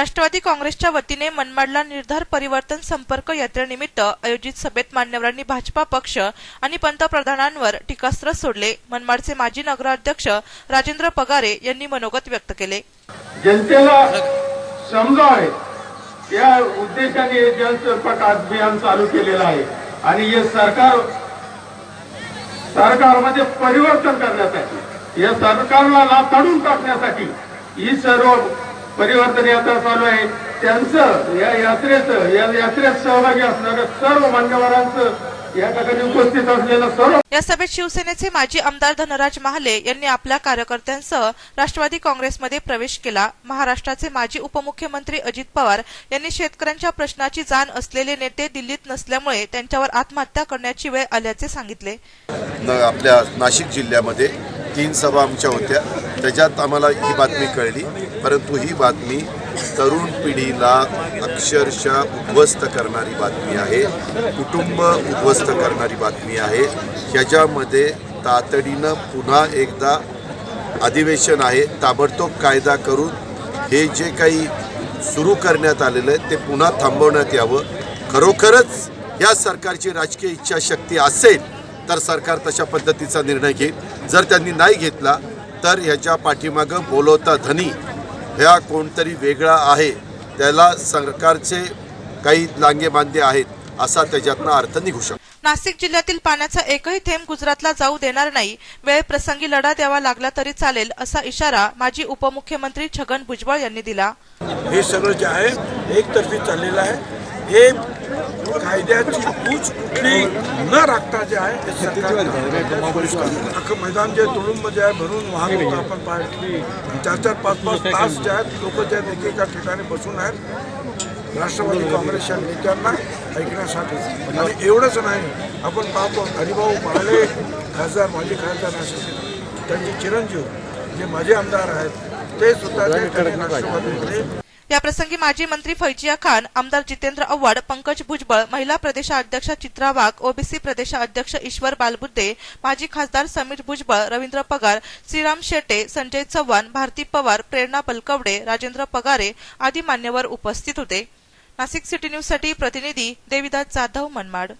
राष्ट्रवादी काँग्रेसच्या वतीने मनमाडला निर्धार परिवर्तन संपर्क यात्रेनिमित्त आयोजित सभेत मान्यवरांनी भाजपा पक्ष आणि पंतप्रधानांवर टीकास्त्र सोडले. मनमाडचे माजी नगराध्यक्ष राजेंद्र पगारे यांनी मनोगत व्यक्त केले. जनतेला समजावे या उद्देशाने हे जनसंपर्क अभियान चालू केलेलं आहे. आणि हे सरकार सरकारमध्ये परिवर्तन करण्यासाठी या सरकारला नाताडून टाकण्यासाठी ही सर्व परिवर्तन यात्रा चालू आहे. त्यांचं या यात्रेचं या यात्रेत सहभागी असणाऱ्या सर्व मान्यवरांचं या ठिकाणी उपस्थित असलेलं सर्व या सभेत शिवसेनेचे माजी आमदार धनराज महाले यांनी आपल्या कार्यकर्त्यांसह राष्ट्रवादी काँग्रेसमध्ये प्रवेश केला. महाराष्ट्राचे माजी उपमुख्यमंत्री अजित पवार यांनी शेतकऱ्यांच्या प्रश्नाची जाण असलेले नेते दिल्लीत नसल्यामुळे त्यांच्यावर आत्महत्या करण्याची वेळ आल्याचे सांगितले. आपल्या नाशिक जिल्ह्यामध्ये तीन सभा आमच्या होत्या. त्याच्यात आम्हाला ही बातमी कळली. परंतु ही बातमी तरुण पिढीला अक्षरशः उद्ध्वस्त करणारी बातमी आहे. कुटुंब उद्ध्वस्त करणारी बातमी आहे. ह्याच्यामध्ये तातडीनं पुन्हा एकदा अधिवेशन आहे. ताबडतोब कायदा करून हे जे काही सुरू करण्यात आलेलं आहे ते पुन्हा थांबवण्यात यावं. खरोखरच या सरकारची राजकीय इच्छाशक्ती असेल तर सरकार तशा पद्धतीचा निर्णय घेईल. जर त्यांनी नाही घेतला तर ह्याच्या पाठीमागं बोलवता धनी ह्या कोणतरी वेगळा आहे. त्याला सरकारचे काही लांगे बांधे आहेत असा त्याच्यातनं अर्थ निघू शकतो. नाशिक जिल्ह्यातील पाण्याचा एकही थेंब गुजरातला जाऊ देणार नाही. वेळ प्रसंगी लढा द्यावा लागला तरी चालेल असा इशारा माजी उपमुख्यमंत्री छगन भुजबळ यांनी दिला. हे सगळं जे आहे एकतर्फी चाललेलं आहे. हे कायद्याची तूच कुठली न राखता जे आहे ते सरकार अख्खं मैदान जे तुडुंब जे आहे भरून वाहन आपण पाहिली चार चार पाच पाच तास जे आहेत लोक जे आहेत एकेका ठिकाणी बसून आहेत. राष्ट्रवादी काँग्रेसच्या नेत्यांना ऐकण्यासाठी. आणि एवढंच नाही आपण पाहतो हरिभाऊ महाले खासदार माजी खासदार नाशिक त्यांचे चिरंजीव जे माजी आमदार आहेत ते सुद्धा राष्ट्रवादीमध्ये याप्रसंगी माजी मंत्री फैजिया खान आमदार जितेंद्र आव्हाड पंकज भुजबळ महिला प्रदेशाध्यक्ष चित्रा वाघ ओबीसी प्रदेशाध्यक्ष ईश्वर बालबुद्दे माजी खासदार समीर भुजबळ रवींद्र पगार श्रीराम शेटे संजय चव्हाण भारती पवार प्रेरणा बलकवडे राजेंद्र पगारे आदी मान्यवर उपस्थित होते. नाशिक सिटी न्यूजसाठी प्रतिनिधी देविदास जाधव मनमाड.